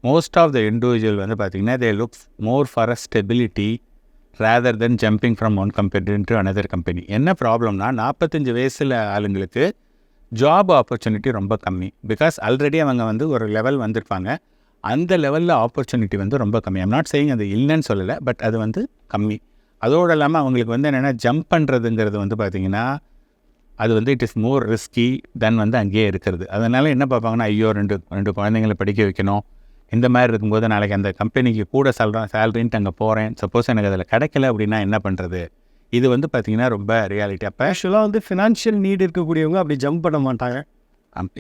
மோஸ்ட் ஆஃப் த இண்டிவிஜுவல் வந்து பார்த்தீங்கன்னா they looks more for a stability rather than jumping from one company to another company என்ன ப்ராப்ளம்னா நாற்பத்தஞ்சு வயசில் ஆளுங்களுக்கு ஜாப் ஆப்பர்ச்சுனிட்டி ரொம்ப கம்மி. பிகாஸ் ஆல்ரெடி அவங்க வந்து ஒரு லெவல் வந்திருப்பாங்க. அந்த லெவலில் ஆப்பர்ச்சுனிட்டி வந்து ரொம்ப கம்மி. ஐம் நாட் சேயிங் அது இல்லைன்னு சொல்லலை பட் அது வந்து கம்மி. அதோடு இல்லாமல் அவங்களுக்கு வந்து என்னென்னா ஜம்ப் பண்ணுறதுங்கிறது வந்து பார்த்திங்கன்னா அது வந்து it is more risky than வந்து அங்கேயே இருக்கிறது. அதனால் என்ன பார்ப்பாங்கன்னா ஐயோ ரெண்டு ரெண்டு குழந்தைங்களை படிக்க வைக்கணும். இந்த மாதிரி இருக்கும்போது நாளைக்கு அந்த கம்பெனிக்கு கூட சொல்கிறேன் சேலரின்ட்டு அங்கே போகிறேன் சப்போஸ் எனக்கு அதில் கிடைக்கல அப்படின்னா என்ன பண்ணுறது இது வந்து பார்த்திங்கன்னா ரொம்ப ரியாலிட்டி அப்போ ஆக்சுவலாக வந்து ஃபினான்ஷியல் நீட் இருக்கக்கூடியவங்க அப்படி ஜம்ப் பண்ண மாட்டாங்க.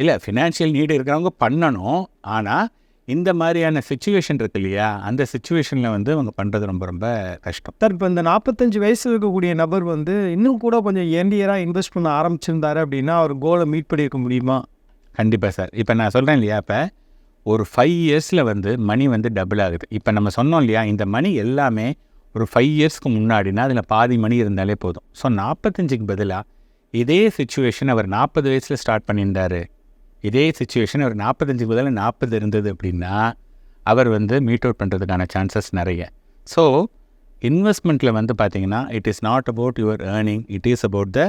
இல்லை ஃபினான்ஷியல் நீடு இருக்கிறவங்க பண்ணணும். ஆனால் இந்த மாதிரியான சுச்சுவேஷன் இருக்கு இல்லையா? அந்த சுச்சுவேஷனில் வந்து அவங்க பண்ணுறது ரொம்ப ரொம்ப கஷ்டம். சார் இப்போ இந்த நாற்பத்தஞ்சு வயசில் இருக்கக்கூடிய நபர் வந்து இன்னும் கூட கொஞ்சம் ஏண்டியராக இன்வெஸ்ட் பண்ண ஆரம்பிச்சிருந்தாரு அப்படின்னா அவர் கோலை மீட் பண்ணியிருக்க முடியுமா? கண்டிப்பாக சார். இப்போ நான் சொல்கிறேன் இல்லையா இப்போ ஒரு ஃபைவ் இயர்ஸில் வந்து மணி வந்து டபுள் ஆகுது. இப்போ நம்ம சொன்னோம் இல்லையா இந்த மணி எல்லாமே ஒரு ஃபைவ் இயர்ஸ்க்கு முன்னாடினா அதில் பாதி மணி இருந்தாலே போதும். ஸோ நாற்பத்தஞ்சுக்கு பதிலாக இதே சுச்சுவேஷன் அவர் நாற்பது வயசில் ஸ்டார்ட் பண்ணியிருந்தாரு. இதே சுச்சுவேஷன் அவர் நாற்பத்தஞ்சு பதிலாக நாற்பது இருந்தது அப்படின்னா அவர் வந்து மீட் அவுட் பண்ணுறதுக்கான சான்சஸ் நிறைய. ஸோ இன்வெஸ்ட்மெண்ட்டில் வந்து பார்த்தீங்கன்னா it is not about your earning it is about the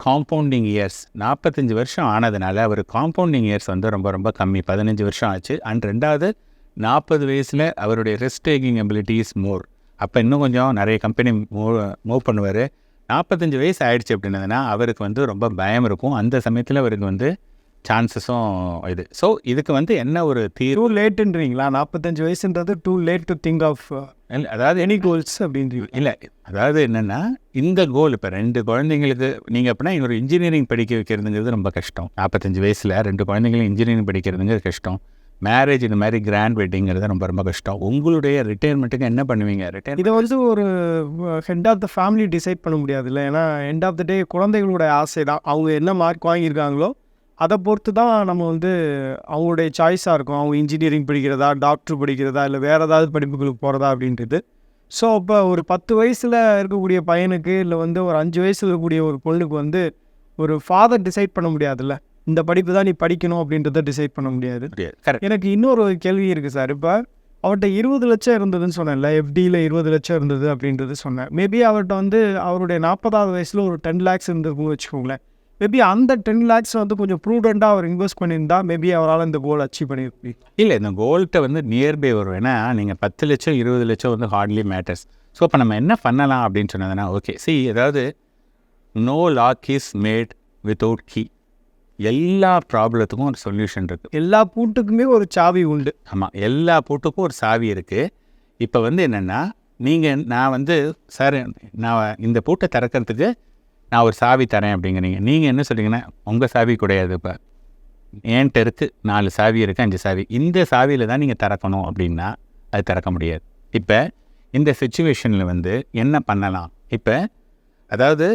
compounding years நாற்பத்தஞ்சு வருஷம் ஆனதுனால அவர் காம்பவுண்டிங் இயர்ஸ் வந்து ரொம்ப ரொம்ப கம்மி. பதினஞ்சு வருஷம் ஆச்சு. அண்ட் ரெண்டாவது நாற்பது வயசில் அவருடைய risk taking ability is more அப்போ இன்னும் கொஞ்சம் நிறைய கம்பெனி மூவ் மூவ் பண்ணுவார். நாற்பத்தஞ்சு வயசு ஆயிடுச்சு அப்படின்னதுன்னா அவருக்கு வந்து ரொம்ப பயம் இருக்கும். அந்த சமயத்தில் அவருக்கு வந்து சான்சஸும் இது. ஸோ இதுக்கு வந்து என்ன ஒரு தீர்வு லேட்டுன்றீங்களா நாற்பத்தஞ்சு வயசுன்றது too late to think of இல்ல, அதாவது எனி கோல்ஸ் அப்படின்றீங்க இல்லை அதாவது என்னென்னா இந்த கோல் இப்போ ரெண்டு குழந்தைங்களுக்கு நீங்கள் அப்படின்னா ஒரு இன்ஜினியரிங் படிக்க வைக்கிறதுங்கிறது ரொம்ப கஷ்டம். நாற்பத்தஞ்சு வயசில் ரெண்டு குழந்தைங்களும் இன்ஜினியரிங் படிக்கிறதுங்கிறது கஷ்டம். மேரேஜ் இந்த மாதிரி கிராண்ட் வெட்டிங்கிறது ரொம்ப ரொம்ப கஷ்டம். உங்களுடைய ரிட்டையர்மெண்ட்டுக்கு என்ன பண்ணுவீங்க? ரிட்டையர் இதை வந்து ஒரு head of the family decide பண்ண முடியாதுல்ல. ஏன்னா எண்ட் ஆஃப் த டே குழந்தைகளோட ஆசை தான் அவங்க என்ன மார்க் வாங்கியிருக்காங்களோ அதை பொறுத்து தான் நம்ம வந்து அவங்களுடைய சாய்ஸாக இருக்கும். அவங்க இன்ஜினியரிங் படிக்கிறதா டாக்டர் படிக்கிறதா இல்லை வேறு ஏதாவது படிப்புகளுக்கு போகிறதா அப்படின்றது. ஸோ இப்போ ஒரு பத்து வயசில் இருக்கக்கூடிய பையனுக்கு இல்லை வந்து ஒரு அஞ்சு வயசில் இருக்கக்கூடிய ஒரு பொண்ணுக்கு வந்து ஒரு ஃபாதர் டிசைட் பண்ண முடியாதுல்ல? இந்த படிப்பு தான் நீ படிக்கணும் அப்படின்றத டிசைட் பண்ண முடியாது. எனக்கு இன்னொரு கேள்வி இருக்குது சார். இப்போ அவர்கிட்ட இருபது லட்சம் இருந்ததுன்னு சொன்னேன்ல எஃப்டியில் இருபது லட்சம் இருந்தது அப்படின்றது சொன்னேன். மேபி அவர்கிட்ட வந்து அவருடைய நாற்பதாவது வயசில் ஒரு டென் லேக்ஸ் இருந்திருக்குன்னு வச்சுக்கோங்களேன். மேபி அந்த டென் லேக்ஸ் வந்து கொஞ்சம் ப்ரூடெண்ட்டாக அவர் இன்வெஸ்ட் பண்ணியிருந்தா மேபி அவரால் இந்த கோல் அச்சீவ் பண்ணியிருப்பீங்க இல்லை இந்த கோல்கிட்ட வந்து நியர்பை வரும். ஏன்னா நீங்கள் பத்து லட்சம் இருபது லட்சம் வந்து ஹார்ட்லி மேட்டர்ஸ் ஸோ இப்போ நம்ம என்ன பண்ணலாம் அப்படின்னு சொன்னதுன்னா ஓகே சி அதாவது no lock is made without key எல்லா ப்ராப்ளத்துக்கும் ஒரு சொல்யூஷன் இருக்குது எல்லா பூட்டுக்குமே ஒரு சாவி உண்டு. ஆமாம் எல்லா பூட்டுக்கும் ஒரு சாவி இருக்குது இப்போ வந்து என்னென்னா நீங்கள் நான் வந்து சார் நான் இந்த பூட்டை திறக்கிறதுக்கு நான் ஒரு சாவி தரேன் அப்படிங்கிறீங்க. நீங்கள் என்ன சொல்கிறீங்கன்னா உங்கள் சாவி கிடையாது இப்போ. என்கிட்ட இருக்குது நாலு சாவி இருக்குது அஞ்சு சாவி. இந்த சாவியில் தான் நீங்கள் திறக்கணும் அப்படின்னா அது திறக்க முடியாது. இப்போ இந்த சுச்சுவேஷனில் வந்து என்ன பண்ணலாம்? இப்போ அதாவது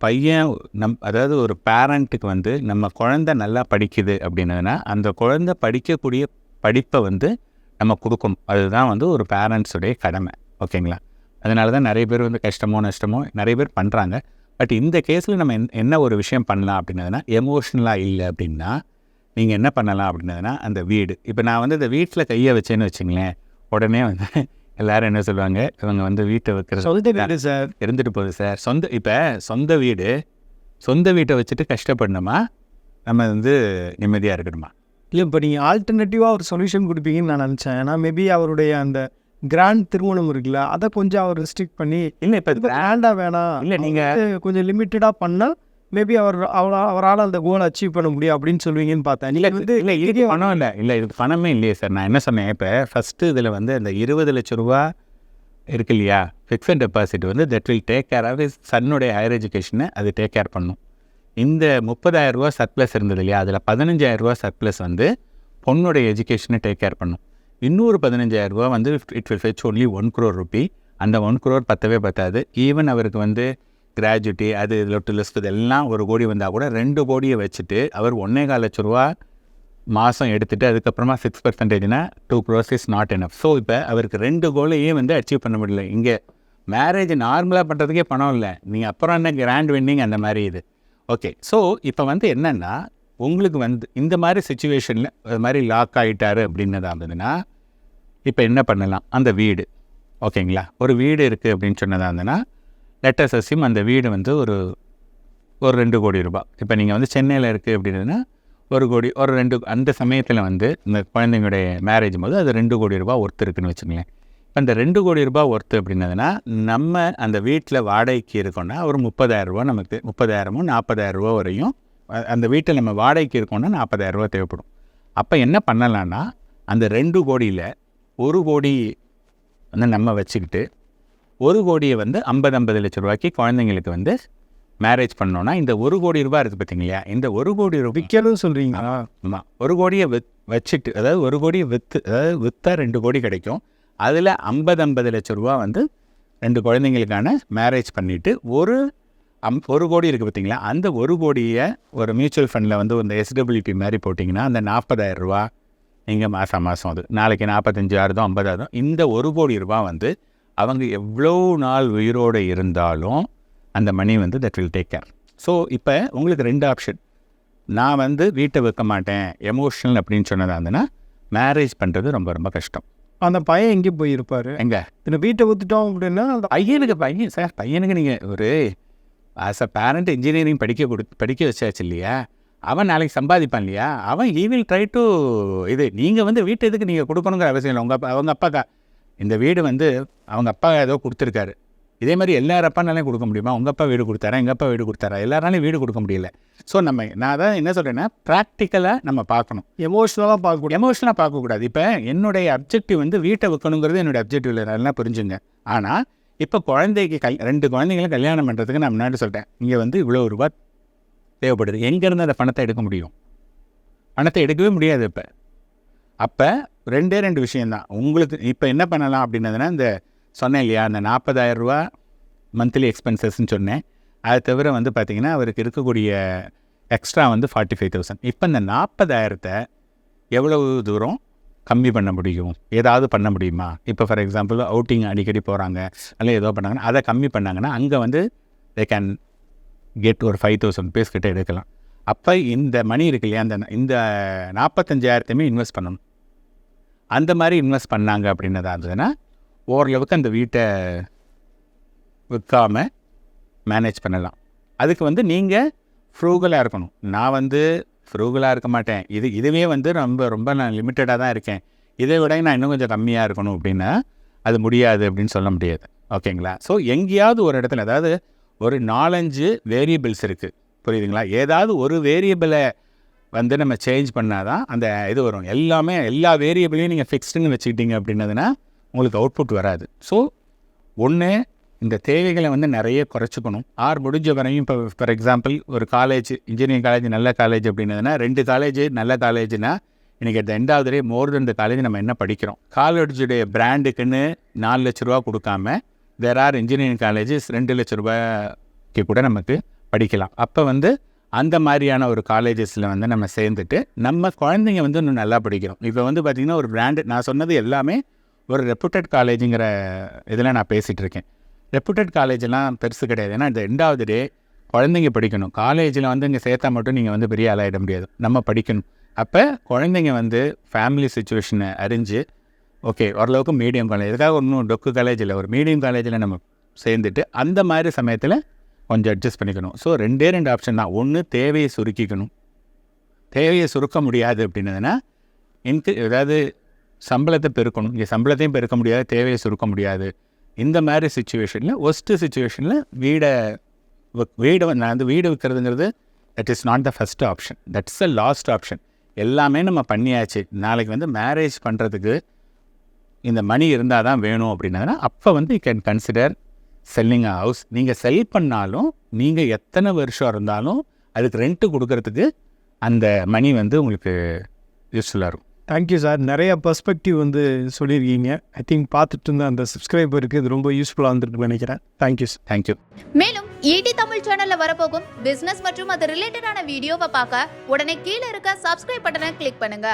பையன் நம் அதாவது ஒரு பேரண்ட்டுக்கு வந்து நம்ம குழந்தை நல்லா படிக்குது அப்படின்னதுன்னா அந்த குழந்தை படிக்கக்கூடிய படிப்பை வந்து நம்ம கொடுக்கணும். அதுதான் வந்து ஒரு பேரண்ட்ஸுடைய கடமை. ஓகேங்களா? அதனால தான் நிறைய பேர் வந்து கஷ்டமோ நஷ்டமோ நிறைய பேர் பண்ணுறாங்க பட் இந்த கேஸில் நம்ம என்ன- என்ன ஒரு விஷயம் பண்ணலாம் அப்படின்னதுன்னா எமோஷ்னலாக இல்லை அப்படின்னா நீங்கள் என்ன பண்ணலாம் அப்படின்னதுன்னா அந்த வீடு. இப்போ நான் வந்து இந்த வீட்டில் கையை வச்சேன்னு வச்சுங்களேன் உடனே வந்து எல்லாரும் என்ன சொல்லுவாங்க? இவங்க வந்து வீட்டை வைக்கிறது சொந்த வீடு சார். இருந்துட்டு போகுது சார். சொந்த இப்போ சொந்த வீடு சொந்த வீட்டை வச்சுட்டு கஷ்டப்படணுமா? நம்ம வந்து நிம்மதியாக இருக்கணுமா? இல்லை இப்போ நீங்கள் ஆல்டர்னேட்டிவாக ஒரு சொல்யூஷன் கொடுப்பீங்கன்னு நான் நினச்சேன். ஏன்னா மேபி அவருடைய அந்த கிராண்ட் திருமணம் இருக்குல்ல அதை கொஞ்சம் அவர் ரெஸ்ட்ரிக்ட் பண்ணி இல்லை இப்போ கிராண்டாக வேணாம் இல்லை நீங்கள் கொஞ்சம் லிமிட்டடாக பண்ணால் மேபி அவர் அவரால் அவரால் அந்த கோல் அச்சீவ் பண்ண முடியும் அப்படின்னு சொல்லுவீங்கன்னு பார்த்தேன். இல்லை வந்து இல்லை இது பணம் இல்லை இல்லை இது பணமே இல்லையே சார். நான் என்ன சொன்னேன் இப்போ ஃபஸ்ட்டு இதில் வந்து அந்த இருபது லட்ச ரூபா இருக்கு இல்லையா? ஃபிக்ஸட் டெபாசிட் வந்து that will take care of சன்னுடைய higher எஜுகேஷனை அது டேக் கேர் பண்ணும். இந்த முப்பதாயிரம் ரூபா சர்ப்ளஸ் இருந்தது இல்லையா? அதில் பதினஞ்சாயிரம் ரூபா சர்ப்ளஸ் வந்து பொண்ணுடைய எஜுகேஷனை டேக் கேர் பண்ணும். இன்னொரு பதினஞ்சாயிரம் ரூபா வந்து it will fetch only one crore rupee அந்த ஒன் க்ரோர் பத்தவே பத்தாது. ஈவன் அவருக்கு வந்து கிராஜுவிட்டி அது லொட்டு லிஸ்ட் இதெல்லாம் ஒரு கோடி வந்தால் கூட ரெண்டு கோடியை வச்சுட்டு அவர் ஒன்றே கால் லட்ச ரூபா மாதம் எடுத்துகிட்டு அதுக்கப்புறமா six பர்சன்டேஜ்னா two crores is not enough so இப்போ அவருக்கு ரெண்டு கோலையும் வந்து அச்சீவ் பண்ண முடியல. இங்கே மேரேஜ் நார்மலாக பண்ணுறதுக்கே பணம் இல்லை. நீங்கள் அப்புறம் என்ன கிராண்ட் வின்னிங் அந்த மாதிரி இது. ஓகே ஸோ இப்போ வந்து என்னென்னா உங்களுக்கு வந்து இந்த மாதிரி சுச்சுவேஷனில் அது மாதிரி லாக் ஆகிட்டாரு அப்படின்னதாக இருந்ததுன்னா இப்போ என்ன பண்ணலாம்? அந்த வீடு. ஓகேங்களா ஒரு வீடு இருக்குது அப்படின்னு சொன்னதாக இருந்ததுன்னா லெட்டர்ஸ் அசிம் அந்த வீடு வந்து ஒரு ஒரு ரெண்டு கோடி ரூபாய். இப்போ நீங்கள் வந்து சென்னையில் இருக்குது அப்படின்னா ஒரு கோடி ஒரு ரெண்டு அந்த சமயத்தில் வந்து இந்த குழந்தைங்களுடைய மேரேஜ் போது அது ரெண்டு கோடி ரூபா ஒர்த்து இருக்குன்னு வச்சுங்களேன் இப்போ அந்த ரெண்டு கோடி ரூபாய் ஒர்த்து அப்படின்னதுன்னா நம்ம அந்த வீட்டில் வாடகைக்கு இருக்கோம்னா ஒரு முப்பதாயிரம் ரூபா நமக்கு முப்பதாயிரமும் நாற்பதாயிரம் ரூபா வரையும் அந்த வீட்டில் நம்ம வாடகைக்கு இருக்கோம்னா நாற்பதாயிரம் ரூபா தேவைப்படும். அப்போ என்ன பண்ணலான்னா அந்த ரெண்டு கோடியில் ஒரு கோடி வந்து நம்ம வச்சுக்கிட்டு ஒரு கோடியை வந்து ஐம்பது ஐம்பது லட்ச ரூபாய்க்கு குழந்தைங்களுக்கு வந்து மேரேஜ் பண்ணோன்னா இந்த ஒரு கோடி ரூபாய் இருக்குது பார்த்தீங்களா இந்த ஒரு கோடி ரூபாய் விற்கணும் சொல்கிறீங்களா ஆமாம் ஒரு கோடியை வித் வச்சுட்டு அதாவது ஒரு கோடியை விற்று அதாவது விற்றா ரெண்டு கோடி கிடைக்கும். அதில் ஐம்பது ஐம்பது லட்ச ரூபா வந்து ரெண்டு குழந்தைங்களுக்கான மேரேஜ் பண்ணிவிட்டு ஒரு அம் ஒரு கோடி இருக்குது பார்த்தீங்களா அந்த ஒரு கோடியை ஒரு மியூச்சுவல் ஃபண்டில் வந்து இந்த எஸ்டபிள்யூபி மாதிரி போட்டிங்கன்னா அந்த நாற்பதாயிரம் ரூபா நீங்கள் மாதம் மாதம் அது. நாளைக்கு நாற்பத்தஞ்சாயிரம் ஐம்பதாயிரம் இந்த ஒரு கோடி ரூபா வந்து அவங்க எவ்வளோ நாள் உயிரோடு இருந்தாலும் அந்த மணி வந்து that will take care so இப்போ உங்களுக்கு ரெண்டு ஆப்ஷன் நான் வந்து வீட்டை வைக்க மாட்டேன். எமோஷனல் அப்படின்னு சொன்னதா இருந்ததுன்னா மேரேஜ் பண்ணுறது ரொம்ப ரொம்ப கஷ்டம். அந்த பையன் எங்கே போயிருப்பார்? எங்க? இந்த வீட்டை ஊற்றிட்டோம் அப்படின்னா அந்த பையனுக்கு பையன் சார் பையனுக்கு நீங்கள் ஒரு ஆஸ் அ பேரண்ட் இன்ஜினியரிங் படிக்க கொடு படிக்க வச்சாச்சு இல்லையா? அவன் நாளைக்கு சம்பாதிப்பான் இல்லையா? அவன் ஈ வில் ட்ரை டு இது நீங்கள் வந்து வீட்டு இதுக்கு நீங்கள் கொடுக்கணுங்கிற அவசியம் இல்லை. உங்கள் அப்பா அவங்க அப்பாக்கா. இந்த வீடு வந்து அவங்க அப்பா ஏதோ கொடுத்துருக்காரு. இதே மாதிரி எல்லார் அப்பானாலையும் கொடுக்க முடியுமா? உங்கள் அப்பா வீடு கொடுத்தாரா? எங்கள் அப்பா வீடு கொடுத்தாரா? எல்லாராலையும் வீடு கொடுக்க முடியல. ஸோ நம்ம நான் தான் என்ன சொல்கிறேன்னா ப்ராக்டிக்கலாக நம்ம பார்க்கணும். எமோஷ்னலாக பார்க்கக்கூடிய எமோஷனலாக பார்க்கக்கூடாது இப்போ என்னுடைய அப்ஜெக்டிவ் வந்து வீட்டை வைக்கணுங்கிறது என்னுடைய அப்ஜெக்டிவ் இல்லை நல்லா புரிஞ்சுங்க. ஆனால் இப்போ குழந்தைக்கு கல் ரெண்டு குழந்தைங்களை கல்யாணம் பண்ணுறதுக்கு நான் முன்னாடி சொல்லிட்டேன். இங்கே வந்து இவ்வளோ ரூபா தேவைப்படுது. எங்கேருந்து அந்த பணத்தை எடுக்க முடியும்? பணத்தை எடுக்கவே முடியாது இப்போ. அப்போ ரெண்டே ரெண்டு விஷயந்தான் உங்களுக்கு இப்போ என்ன பண்ணலாம் அப்படின்னதுன்னா இந்த சொன்னேன் இல்லையா அந்த நாற்பதாயிரம் ரூபா மந்த்லி எக்ஸ்பென்சஸ்ன்னு சொன்னேன். அது தவிர வந்து பார்த்திங்கன்னா அவருக்கு இருக்கக்கூடிய எக்ஸ்ட்ரா வந்து ஃபார்ட்டி ஃபைவ் தௌசண்ட் இப்போ இந்த நாற்பதாயிரத்தை எவ்வளவு தூரம் கம்மி பண்ண முடியும். ஏதாவது பண்ண முடியுமா? இப்போ ஃபார் எக்ஸாம்பிள் அவுட்டிங் அடிக்கடி போகிறாங்க அல்ல ஏதோ பண்ணாங்கன்னா அதை கம்மி பண்ணாங்கன்னா அங்கே வந்து தே கேன் கெட் ஒரு ஃபைவ் தௌசண்ட் பேஸ் கிட்டே எடுக்கலாம். அப்போ இந்த மணி இருக்கு இல்லையா? அந்த இந்த நாற்பத்தஞ்சாயிரத்தையுமே இன்வெஸ்ட் பண்ணணும். அந்த மாதிரி இன்வெஸ்ட் பண்ணாங்க அப்படின்னதாக இருந்ததுன்னா ஓரளவுக்கு அந்த வீட்டை விற்காம மேனேஜ் பண்ணலாம். அதுக்கு வந்து நீங்கள் ஃப்ரூகலாக இருக்கணும். நான் வந்து ஃப்ரூகலாக இருக்க மாட்டேன். இது இதுவே வந்து ரொம்ப ரொம்ப நான் லிமிட்டடாக தான் இருக்கேன். இதை விட நான் இன்னும் கொஞ்சம் கம்மியாக இருக்கணும் அப்படின்னா அது முடியாது அப்படின்னு சொல்ல முடியாது. ஓகேங்களா? ஸோ எங்கேயாவது ஒரு இடத்துல அதாவது ஒரு நாலஞ்சு வேரியபிள்ஸ் இருக்குது புரியுதுங்களா? ஏதாவது ஒரு வேரியபிளை வந்து நம்ம சேஞ்ச் பண்ணால் தான் அந்த இது வரும். எல்லாமே எல்லா வேரியபிளையும் நீங்கள் ஃபிக்ஸ்டுன்னு வச்சுக்கிட்டீங்க அப்படின்னதுன்னா உங்களுக்கு அவுட்புட் வராது. ஸோ ஒன்று இந்த தேவைகளை வந்து நிறைய குறைச்சிக்கணும். ஆர் முடிஞ்ச வரையும் இப்போ ஃபார் எக்ஸாம்பிள் ஒரு காலேஜ் இன்ஜினியரிங் காலேஜ் நல்ல காலேஜ் அப்படின்னதுன்னா ரெண்டு காலேஜ் நல்ல காலேஜ்னா இன்றைக்கி at end of day more than the college நம்ம என்ன படிக்கிறோம்? காலேஜுடைய பிராண்டுக்குன்னு நாலு லட்ச ரூபா கொடுக்காம தேர் ஆர் இன்ஜினியரிங் காலேஜஸ் ரெண்டு லட்ச ரூபாய்க்கு கூட நமக்கு படிக்கலாம். அப்போ வந்து அந்த மாதிரியான ஒரு காலேஜஸில் வந்து நம்ம சேர்ந்துட்டு நம்ம குழந்தைங்க வந்து இன்னும் நல்லா படிக்கிறோம். இப்போ வந்து பார்த்திங்கன்னா ஒரு பிராண்டு நான் சொன்னது எல்லாமே ஒரு ரெப்புட்டட் காலேஜுங்கிற இதில் நான் பேசிகிட்டு இருக்கேன். ரெப்யூட்டட் காலேஜெலாம் பெருசு கிடையாது. ஏன்னா இந்த ரெண்டாவது டே குழந்தைங்க படிக்கணும். காலேஜில் வந்து இங்கே சேர்த்தா மட்டும் நீங்கள் வந்து பெரிய ஆளாயிட முடியாது. நம்ம படிக்கணும். அப்போ குழந்தைங்க வந்து ஃபேமிலி சுச்சுவேஷனை அறிஞ்சு ஓகே ஓரளவுக்கு மீடியம் காலேஜ் எதுக்காக ஒன்றும் டொக்கு காலேஜில் ஒரு மீடியம் காலேஜில் நம்ம சேர்ந்துட்டு அந்த மாதிரி சமயத்தில் கொஞ்சம் அட்ஜஸ்ட் பண்ணிக்கணும். ஸோ ரெண்டே ரெண்டு ஆப்ஷன் தான். ஒன்று தேவையை சுருக்கிக்கணும். தேவையை சுருக்க முடியாது அப்படின்னதுன்னா இன்க்கு ஏதாவது சம்பளத்தை பெருக்கணும். இங்கே சம்பளத்தையும் பெருக்க முடியாது தேவையை சுருக்க முடியாது. இந்த மாதிரி சுச்சுவேஷனில் ஒஸ்ட்டு சுச்சுவேஷனில் வீடை வீடு நான் வந்து வீடு விற்கிறதுங்கிறது that is not the first option that's a last option எல்லாமே நம்ம பண்ணியாச்சு. நாளைக்கு வந்து மேரேஜ் பண்ணுறதுக்கு இந்த மணி இருந்தால் தான் வேணும் அப்படின்னா அப்போ வந்து you can consider selling a house நீங்கள் செல் பண்ணாலும் நீங்கள் எத்தனை வருஷம் இருந்தாலும் அதுக்கு ரெண்ட்டு கொடுக்கறதுக்கு அந்த மணி வந்து உங்களுக்கு யூஸ்ஃபுல்லாக இருக்கும். தேங்க்யூ சார் நிறைய பெர்ஸ்பெக்டிவ் வந்து சொல்லியிருக்கீங்க. ஐ திங்க் பார்த்துட்டு இருந்த அந்த சப்ஸ்கிரைபருக்கு இது ரொம்ப யூஸ்ஃபுல்லாக வந்துருக்கு நினைக்கிறேன். Thank you sir thank you மேலும் ஈடி தமிழ் சேனல்ல வரப்போகும் பிசினஸ் மற்றும் அது ரிலேட்டடான வீடியோவை பார்க்க உடனே கீழே இருக்க சப்ஸ்கிரைப் பட்டனை கிளிக் பண்ணுங்க.